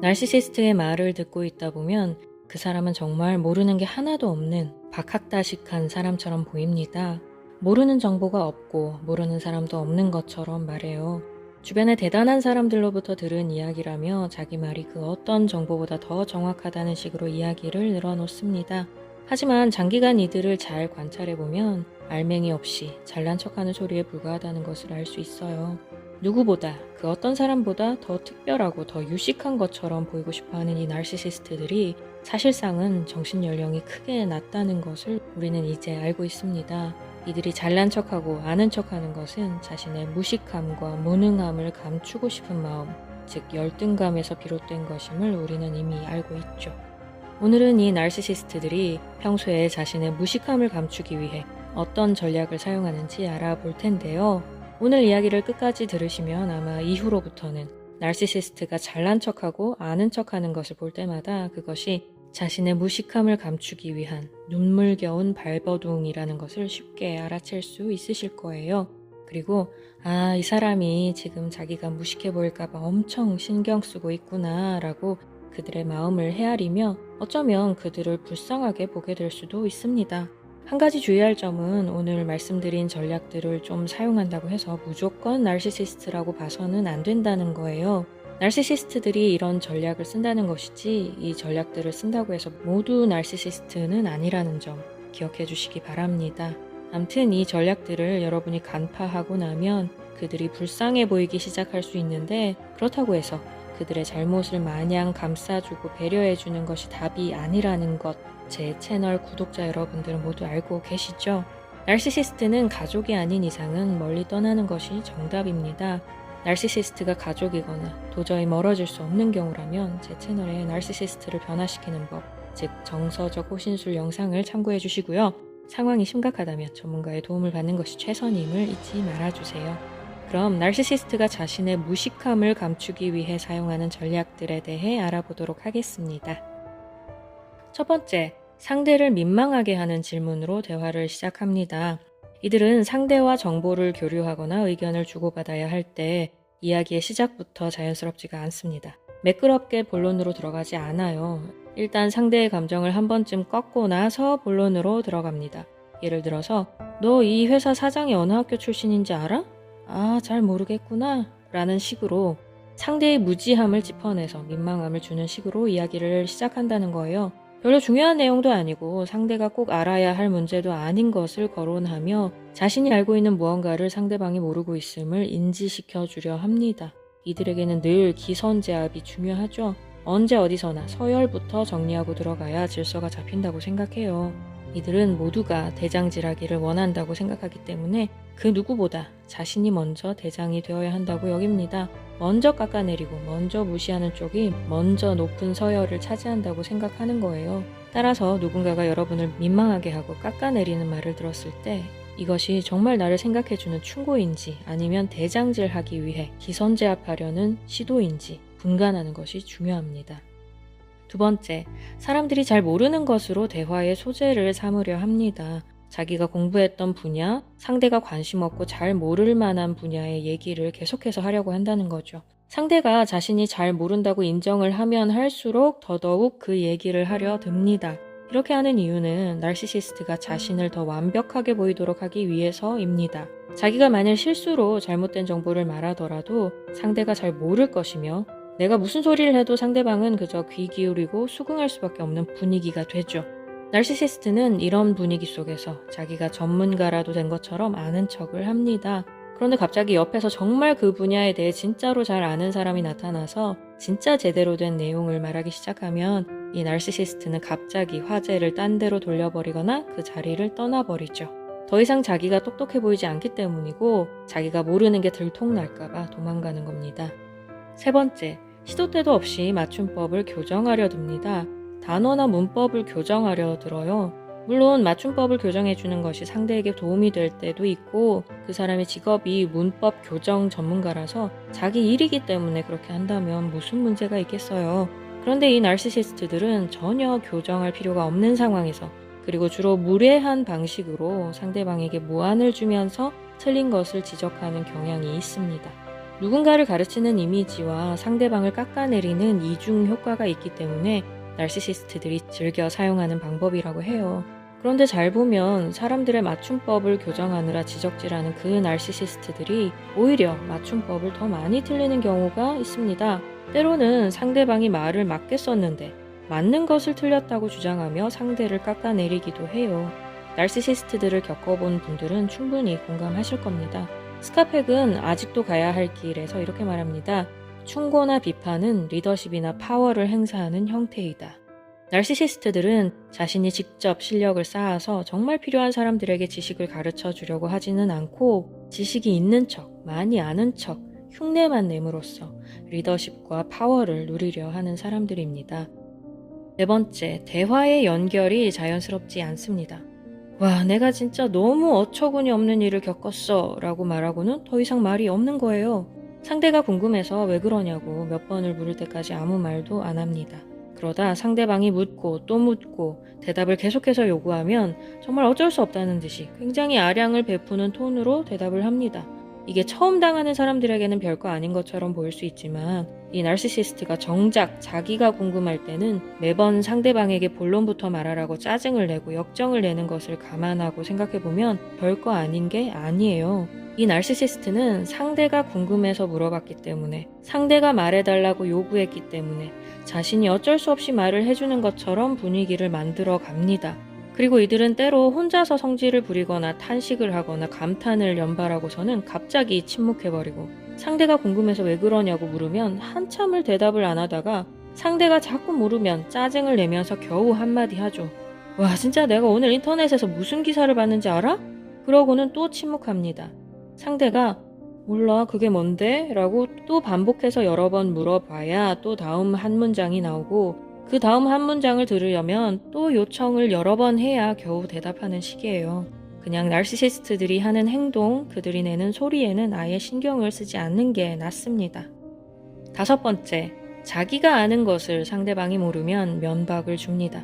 나르시시스트의 말을 듣고 있다 보면 그 사람은 정말 모르는 게 하나도 없는 박학다식한 사람처럼 보입니다. 모르는 정보가 없고 모르는 사람도 없는 것처럼 말해요. 주변의 대단한 사람들로부터 들은 이야기라며 자기 말이 그 어떤 정보보다 더 정확하다는 식으로 이야기를 늘어놓습니다. 하지만 장기간 이들을 잘 관찰해보면 알맹이 없이 잘난 척하는 소리에 불과하다는 것을 알 수 있어요. 누구보다 그 어떤 사람보다 더 특별하고 더 유식한 것처럼 보이고 싶어하는 이 나르시시스트들이 사실상은 정신 연령이 크게 낮다는 것을 우리는 이제 알고 있습니다. 이들이 잘난 척하고 아는 척하는 것은 자신의 무식함과 무능함을 감추고 싶은 마음, 즉 열등감에서 비롯된 것임을 우리는 이미 알고 있죠. 오늘은 이 나르시시스트들이 평소에 자신의 무식함을 감추기 위해 어떤 전략을 사용하는지 알아볼 텐데요. 오늘 이야기를 끝까지 들으시면 아마 이후로부터는 나르시시스트가 잘난 척하고 아는 척하는 것을 볼 때마다 그것이 자신의 무식함을 감추기 위한 눈물겨운 발버둥이라는 것을 쉽게 알아챌 수 있으실 거예요. 그리고 아, 이 사람이 지금 자기가 무식해 보일까봐 엄청 신경 쓰고 있구나 라고 그들의 마음을 헤아리며 어쩌면 그들을 불쌍하게 보게 될 수도 있습니다. 한 가지 주의할 점은 오늘 말씀드린 전략들을 좀 사용한다고 해서 무조건 나르시시스트라고 봐서는 안 된다는 거예요. 나르시시스트들이 이런 전략을 쓴다는 것이지 이 전략들을 쓴다고 해서 모두 나르시시스트는 아니라는 점 기억해 주시기 바랍니다. 암튼 이 전략들을 여러분이 간파하고 나면 그들이 불쌍해 보이기 시작할 수 있는데 그렇다고 해서 그들의 잘못을 마냥 감싸주고 배려해주는 것이 답이 아니라는 것 제 채널 구독자 여러분들은 모두 알고 계시죠? 나르시시스트는 가족이 아닌 이상은 멀리 떠나는 것이 정답입니다. 나르시시스트가 가족이거나 도저히 멀어질 수 없는 경우라면 제 채널에 나르시시스트를 변화시키는 법, 즉 정서적 호신술 영상을 참고해 주시고요. 상황이 심각하다면 전문가의 도움을 받는 것이 최선임을 잊지 말아주세요. 그럼 나르시시스트가 자신의 무식함을 감추기 위해 사용하는 전략들에 대해 알아보도록 하겠습니다. 첫 번째, 상대를 민망하게 하는 질문으로 대화를 시작합니다. 이들은 상대와 정보를 교류하거나 의견을 주고받아야 할 때 이야기의 시작부터 자연스럽지가 않습니다. 매끄럽게 본론으로 들어가지 않아요. 일단 상대의 감정을 한 번쯤 꺾고 나서 본론으로 들어갑니다. 예를 들어서, 너 이 회사 사장이 어느 학교 출신인지 알아? 아, 잘 모르겠구나. 라는 식으로 상대의 무지함을 짚어내서 민망함을 주는 식으로 이야기를 시작한다는 거예요. 별로 중요한 내용도 아니고 상대가 꼭 알아야 할 문제도 아닌 것을 거론하며 자신이 알고 있는 무언가를 상대방이 모르고 있음을 인지시켜 주려 합니다. 이들에게는 늘 기선제압이 중요하죠. 언제 어디서나 서열부터 정리하고 들어가야 질서가 잡힌다고 생각해요. 이들은 모두가 대장질하기를 원한다고 생각하기 때문에 그 누구보다 자신이 먼저 대장이 되어야 한다고 여깁니다. 먼저 깎아내리고 먼저 무시하는 쪽이 먼저 높은 서열을 차지한다고 생각하는 거예요. 따라서 누군가가 여러분을 민망하게 하고 깎아내리는 말을 들었을 때 이것이 정말 나를 생각해주는 충고인지 아니면 대장질하기 위해 기선제압하려는 시도인지 분간하는 것이 중요합니다. 두 번째, 사람들이 잘 모르는 것으로 대화의 소재를 삼으려 합니다. 자기가 공부했던 분야, 상대가 관심 없고 잘 모를 만한 분야의 얘기를 계속해서 하려고 한다는 거죠. 상대가 자신이 잘 모른다고 인정을 하면 할수록 더더욱 그 얘기를 하려 듭니다. 이렇게 하는 이유는 날시시스트가 자신을 더 완벽하게 보이도록 하기 위해서입니다. 자기가 만일 실수로 잘못된 정보를 말하더라도 상대가 잘 모를 것이며 내가 무슨 소리를 해도 상대방은 그저 귀 기울이고 수긍할 수밖에 없는 분위기가 되죠. 날시시스트는 이런 분위기 속에서 자기가 전문가라도 된 것처럼 아는 척을 합니다. 그런데 갑자기 옆에서 정말 그 분야에 대해 진짜로 잘 아는 사람이 나타나서 진짜 제대로 된 내용을 말하기 시작하면 이 날시시스트는 갑자기 화제를 딴 데로 돌려버리거나 그 자리를 떠나버리죠. 더 이상 자기가 똑똑해 보이지 않기 때문이고 자기가 모르는 게 들통날까봐 도망가는 겁니다. 세 번째, 시도 때도 없이 맞춤법을 교정하려 듭니다. 단어나 문법을 교정하려 들어요. 물론 맞춤법을 교정해 주는 것이 상대에게 도움이 될 때도 있고 그 사람의 직업이 문법 교정 전문가라서 자기 일이기 때문에 그렇게 한다면 무슨 문제가 있겠어요. 그런데 이 나르시시스트들은 전혀 교정할 필요가 없는 상황에서 그리고 주로 무례한 방식으로 상대방에게 무안을 주면서 틀린 것을 지적하는 경향이 있습니다. 누군가를 가르치는 이미지와 상대방을 깎아내리는 이중 효과가 있기 때문에 나르시시스트들이 즐겨 사용하는 방법이라고 해요. 그런데 잘 보면 사람들의 맞춤법을 교정하느라 지적질하는 그 나르시시스트들이 오히려 맞춤법을 더 많이 틀리는 경우가 있습니다. 때로는 상대방이 말을 맞게 썼는데 맞는 것을 틀렸다고 주장하며 상대를 깎아내리기도 해요. 나르시시스트들을 겪어본 분들은 충분히 공감하실 겁니다. 스카펙은 아직도 가야 할 길에서 이렇게 말합니다. 충고나 비판은 리더십이나 파워를 행사하는 형태이다. 나르시시스트들은 자신이 직접 실력을 쌓아서 정말 필요한 사람들에게 지식을 가르쳐 주려고 하지는 않고 지식이 있는 척, 많이 아는 척, 흉내만 내므로써 리더십과 파워를 누리려 하는 사람들입니다. 네 번째, 대화의 연결이 자연스럽지 않습니다. 와, 내가 진짜 너무 어처구니 없는 일을 겪었어 라고 말하고는 더 이상 말이 없는 거예요. 상대가 궁금해서 왜 그러냐고 몇 번을 물을 때까지 아무 말도 안 합니다. 그러다 상대방이 묻고 또 묻고 대답을 계속해서 요구하면 정말 어쩔 수 없다는 듯이 굉장히 아량을 베푸는 톤으로 대답을 합니다. 이게 처음 당하는 사람들에게는 별거 아닌 것처럼 보일 수 있지만 이 나르시시스트가 정작 자기가 궁금할 때는 매번 상대방에게 본론부터 말하라고 짜증을 내고 역정을 내는 것을 감안하고 생각해보면 별거 아닌 게 아니에요. 이 나르시시스트는 상대가 궁금해서 물어봤기 때문에 상대가 말해달라고 요구했기 때문에 자신이 어쩔 수 없이 말을 해주는 것처럼 분위기를 만들어 갑니다. 그리고 이들은 때로 혼자서 성질을 부리거나 탄식을 하거나 감탄을 연발하고서는 갑자기 침묵해버리고 상대가 궁금해서 왜 그러냐고 물으면 한참을 대답을 안 하다가 상대가 자꾸 물으면 짜증을 내면서 겨우 한마디 하죠. 와, 진짜 내가 오늘 인터넷에서 무슨 기사를 봤는지 알아? 그러고는 또 침묵합니다. 상대가 몰라, 그게 뭔데? 라고 또 반복해서 여러 번 물어봐야 또 다음 한 문장이 나오고 그 다음 한 문장을 들으려면 또 요청을 여러 번 해야 겨우 대답하는 시기예요. 그냥 나르시시스트들이 하는 행동, 그들이 내는 소리에는 아예 신경을 쓰지 않는 게 낫습니다. 다섯 번째, 자기가 아는 것을 상대방이 모르면 면박을 줍니다.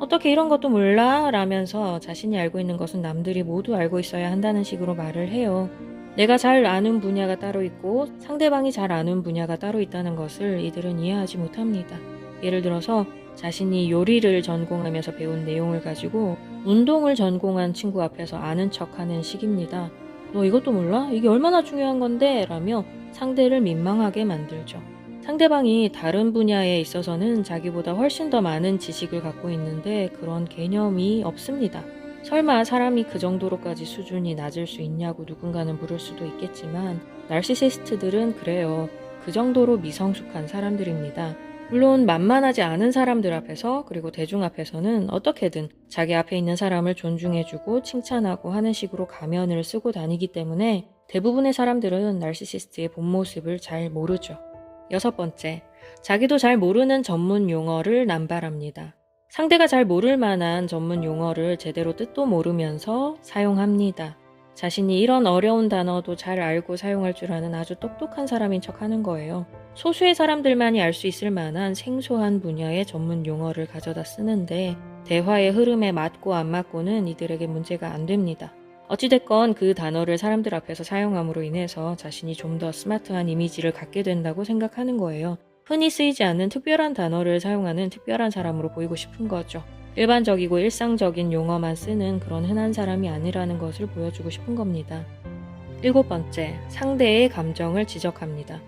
어떻게 이런 것도 몰라? 라면서 자신이 알고 있는 것은 남들이 모두 알고 있어야 한다는 식으로 말을 해요. 내가 잘 아는 분야가 따로 있고 상대방이 잘 아는 분야가 따로 있다는 것을 이들은 이해하지 못합니다. 예를 들어서 자신이 요리를 전공하면서 배운 내용을 가지고 운동을 전공한 친구 앞에서 아는 척 하는 식입니다. 너 이것도 몰라? 이게 얼마나 중요한 건데? 라며 상대를 민망하게 만들죠. 상대방이 다른 분야에 있어서는 자기보다 훨씬 더 많은 지식을 갖고 있는데 그런 개념이 없습니다. 설마 사람이 그 정도로까지 수준이 낮을 수 있냐고 누군가는 물을 수도 있겠지만 날시시스트들은 그래요. 그 정도로 미성숙한 사람들입니다. 물론 만만하지 않은 사람들 앞에서 그리고 대중 앞에서는 어떻게든 자기 앞에 있는 사람을 존중해주고 칭찬하고 하는 식으로 가면을 쓰고 다니기 때문에 대부분의 사람들은 날시시스트의 본 모습을 잘 모르죠. 여섯 번째, 자기도 잘 모르는 전문 용어를 남발합니다. 상대가 잘 모를 만한 전문 용어를 제대로 뜻도 모르면서 사용합니다. 자신이 이런 어려운 단어도 잘 알고 사용할 줄 아는 아주 똑똑한 사람인 척 하는 거예요. 소수의 사람들만이 알 수 있을 만한 생소한 분야의 전문 용어를 가져다 쓰는데 대화의 흐름에 맞고 안 맞고는 이들에게 문제가 안 됩니다. 어찌됐건 그 단어를 사람들 앞에서 사용함으로 인해서 자신이 좀 더 스마트한 이미지를 갖게 된다고 생각하는 거예요. 흔히 쓰이지 않는 특별한 단어를 사용하는 특별한 사람으로 보이고 싶은 거죠. 일반적이고 일상적인 용어만 쓰는 그런 흔한 사람이 아니라는 것을 보여주고 싶은 겁니다. 일곱 번째, 상대의 감정을 지적합니다.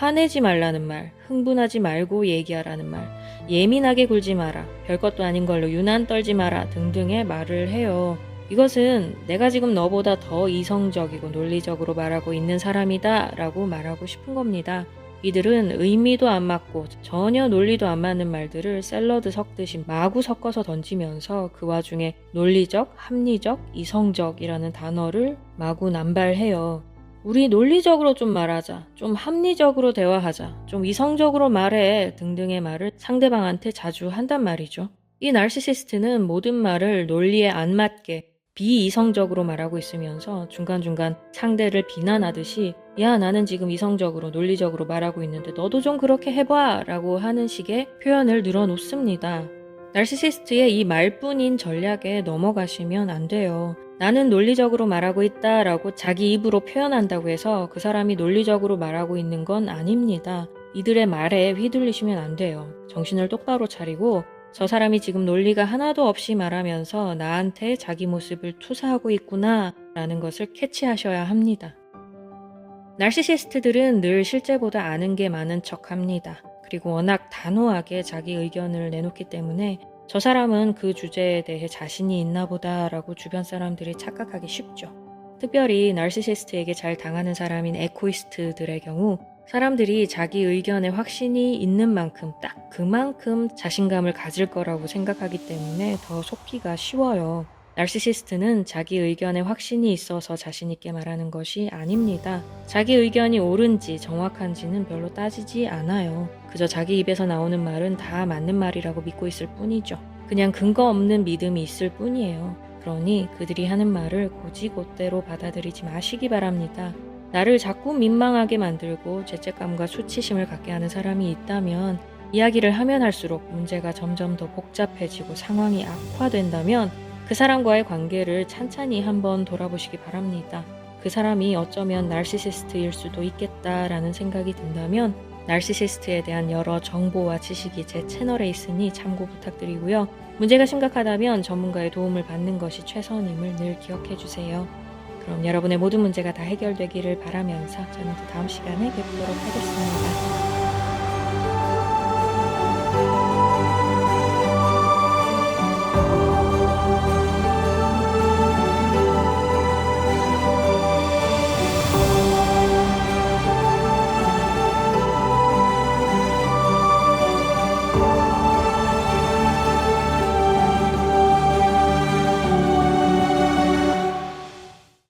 화내지 말라는 말, 흥분하지 말고 얘기하라는 말, 예민하게 굴지 마라, 별것도 아닌 걸로 유난 떨지 마라 등등의 말을 해요. 이것은 내가 지금 너보다 더 이성적이고 논리적으로 말하고 있는 사람이다 라고 말하고 싶은 겁니다. 이들은 의미도 안 맞고 전혀 논리도 안 맞는 말들을 샐러드 섞듯이 마구 섞어서 던지면서 그 와중에 논리적, 합리적, 이성적이라는 단어를 마구 남발해요. 우리 논리적으로 좀 말하자, 좀 합리적으로 대화하자, 좀 이성적으로 말해 등등의 말을 상대방한테 자주 한단 말이죠. 이 날시시스트는 모든 말을 논리에 안 맞게 비이성적으로 말하고 있으면서 중간중간 상대를 비난하듯이 야 나는 지금 이성적으로 논리적으로 말하고 있는데 너도 좀 그렇게 해봐 라고 하는 식의 표현을 늘어놓습니다. 날시시스트의 이 말뿐인 전략에 넘어가시면 안 돼요. 나는 논리적으로 말하고 있다 라고 자기 입으로 표현한다고 해서 그 사람이 논리적으로 말하고 있는 건 아닙니다. 이들의 말에 휘둘리시면 안 돼요. 정신을 똑바로 차리고 저 사람이 지금 논리가 하나도 없이 말하면서 나한테 자기 모습을 투사하고 있구나 라는 것을 캐치하셔야 합니다. 나르시시스트들은 늘 실제보다 아는 게 많은 척 합니다. 그리고 워낙 단호하게 자기 의견을 내놓기 때문에 저 사람은 그 주제에 대해 자신이 있나 보다라고 주변 사람들이 착각하기 쉽죠. 특별히 나르시시스트에게 잘 당하는 사람인 에코이스트들의 경우 사람들이 자기 의견에 확신이 있는 만큼 딱 그만큼 자신감을 가질 거라고 생각하기 때문에 더 속기가 쉬워요. 나르시시스트는 자기 의견에 확신이 있어서 자신있게 말하는 것이 아닙니다. 자기 의견이 옳은지 정확한지는 별로 따지지 않아요. 그저 자기 입에서 나오는 말은 다 맞는 말이라고 믿고 있을 뿐이죠. 그냥 근거 없는 믿음이 있을 뿐이에요. 그러니 그들이 하는 말을 고지고대로 받아들이지 마시기 바랍니다. 나를 자꾸 민망하게 만들고 죄책감과 수치심을 갖게 하는 사람이 있다면 이야기를 하면 할수록 문제가 점점 더 복잡해지고 상황이 악화된다면 그 사람과의 관계를 찬찬히 한번 돌아보시기 바랍니다. 그 사람이 어쩌면 날시시스트일 수도 있겠다라는 생각이 든다면 날시시스트에 대한 여러 정보와 지식이 제 채널에 있으니 참고 부탁드리고요. 문제가 심각하다면 전문가의 도움을 받는 것이 최선임을 늘 기억해 주세요. 그럼 여러분의 모든 문제가 다 해결되기를 바라면서 저는 또 다음 시간에 뵙도록 하겠습니다.